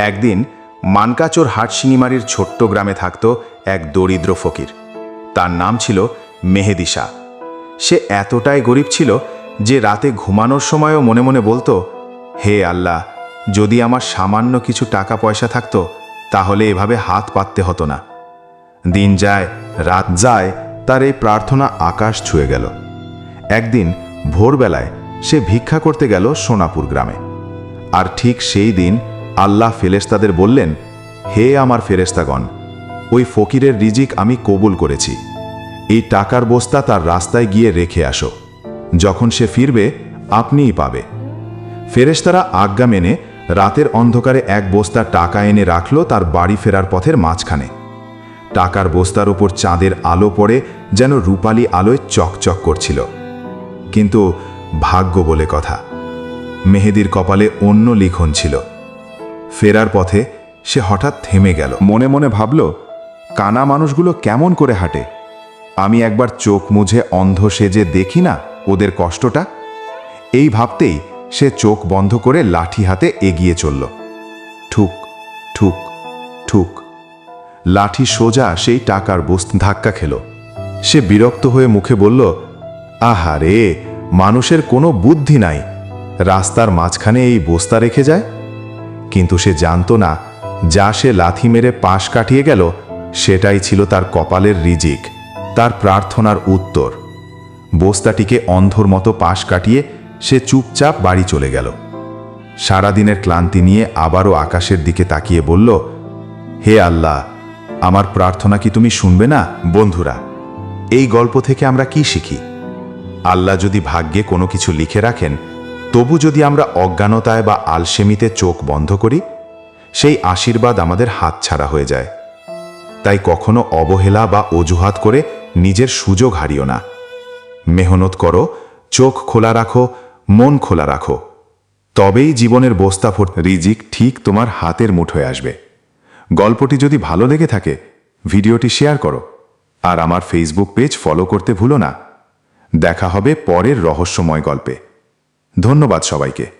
একদিন মানকাচোর হাটশিঙিমারির ছোট্ট গ্রামে থাকত এক দরিদ্র ফকির। তার নাম ছিল মেহেদি শাহ। সে এতটাই গরিব ছিল যে রাতে ঘুমানোর সময়ও মনে মনে বলতো, হে আল্লাহ, যদি আমার সামান্য কিছু টাকা পয়সা থাকতো, তাহলে এভাবে হাত পাততে হতো না। দিন যায়, রাত যায়, তার এই প্রার্থনা আকাশ ছুঁয়ে গেল। একদিন ভোরবেলায় সে ভিক্ষা করতে গেল সোনাপুর গ্রামে। আর ঠিক সেই দিন আল্লাহ ফেরেশতাদের বললেন, হে আমার ফেরেশতাগণ, ওই ফকিরের রিজিক আমি কবুল করেছি। এই টাকার বস্তা তার রাস্তায় গিয়ে রেখে আসো। যখন সে ফিরবে, আপনিই পাবে। ফেরেশতারা আজ্ঞা মেনে রাতের অন্ধকারে এক বস্তা টাকা এনে রাখল তার বাড়ি ফেরার পথের মাঝখানে। টাকার বস্তার উপর চাঁদের আলো পড়ে যেন রূপালী আলোয় চকচক করছিল। কিন্তু ভাগ্য বলে কথা। মেহেদির কপালে অন্য লিখন ছিল। ফেরার পথে সে হঠাৎ থেমে গেল। মনে মনে ভাবল, কানা মানুষগুলো কেমন করে হাঁটে? আমি একবার চোখ মুঝে অন্ধ সেজে দেখি না ওদের কষ্টটা? এই ভাবতেই সে চোখ বন্ধ করে লাঠি হাতে এগিয়ে চলল। ঠুক ঠুক ঠুক। লাঠি সোজা সেই টাকার বস্ত ধাক্কা খেল। সে বিরক্ত হয়ে মুখে বলল, আহারে, মানুষের কোনো বুদ্ধি নাই। রাস্তার মাঝখানে এই বস্তা রেখে যায়? কিন্তু সে জানতো না যা সে লাথি মেরে পাশ কাটিয়ে গেল, সেটাই ছিল তার কপালের রিজিক, তার প্রার্থনার উত্তর। বস্তাটিকে অন্ধর মতো পাশ কাটিয়ে সে চুপচাপ বাড়ি চলে গেল। সারাদিনের ক্লান্তি নিয়ে আবারও আকাশের দিকে তাকিয়ে বলল, হে আল্লাহ, আমার প্রার্থনা কি তুমি শুনবে না, বন্ধুরা? এই গল্প থেকে আমরা কি শিখি? আল্লাহ যদি ভাগ্যে কোনো কিছু লিখে রাখেন তবু যদি আমরা অজ্ঞানতায় বা আলসেমিতে চোখ বন্ধ করি, সেই আশীর্বাদ আমাদের হাতছাড়া হয়ে যায়। তাই কখনো অবহেলা বা অজুহাত করে নিজের সুযোগ হারিও না। মেহনত করো, চোখ খোলা রাখো, মন খোলা রাখো। তবেই জীবনের বস্তা রিজিক ঠিক তোমার হাতের মুঠোয় আসবে। গল্পটি যদি ভালো লেগে থাকে, ভিডিওটি শেয়ার করো। আর আমার ফেসবুক পেজ ফলো করতে ভুলো না। দেখা হবে পরের রহস্যময় গল্পে। ধন্যবাদ সবাইকে।